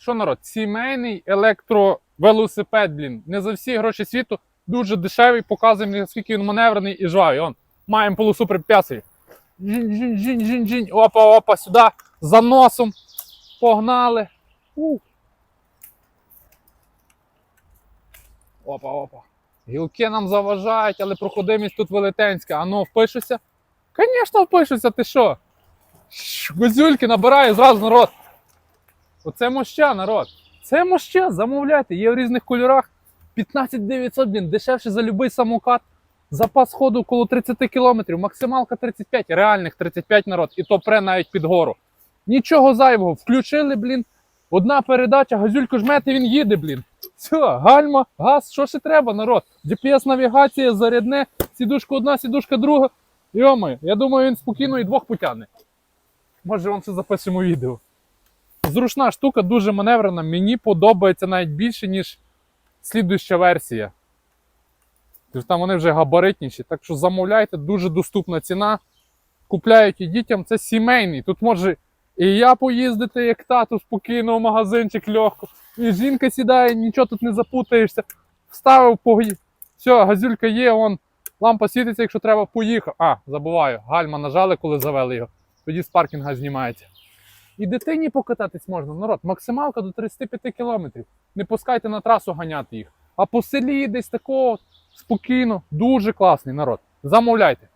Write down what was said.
Що народ? Сімейний електровелосипед, блін. Не за всі гроші світу. Дуже дешевий, показує наскільки він маневрений і жвавий. Он, маємо полосу препятствий. Жінь, жінь, жінь, жінь, жінь. Опа, опа, сюди. За носом. Погнали. У. Опа, опа. Гілки нам заважають, але проходимість тут велетенська. А ну, впишуся? Звісно, впишуся, ти що? Гузюльки набираю зразу народ. Оце моща, народ. Це моща, замовляйте, є в різних кольорах. 15 900, блін, дешевше за будь-який самокат. Запас ходу коло 30 км, максималка 35, реальних 35 народ, і то пре навіть під гору. Нічого зайвого, включили, блін. Одна передача, газюльку жмете, він їде, блін. Все, гальма, газ, що ще треба, народ? GPS-навігація, зарядне, сідушка одна, сідушка друга. Йоми, я думаю, він спокійно і двох потягне. Може, вам це запишемо відео. Зручна штука, дуже маневрена. Мені подобається навіть більше, ніж слідуюча версія. Тож там вони вже габаритніші. Так що замовляйте, дуже доступна ціна. Купляють і дітям, це сімейний. Тут може і я поїздити, як тато, спокійно в магазинчик легко. І жінка сідає, нічого тут не запутаєшся. Вставив, пої... Все, газюлька є, он, лампа світиться, якщо треба, поїхав. А, забуваю, гальма нажали, коли завели його. Тоді з паркінга знімається. І дитині покататись можна. Народ, максималка до 35 кілометрів. Не пускайте на трасу ганяти їх. А по селі десь такого спокійно, дуже класний народ. Замовляйте.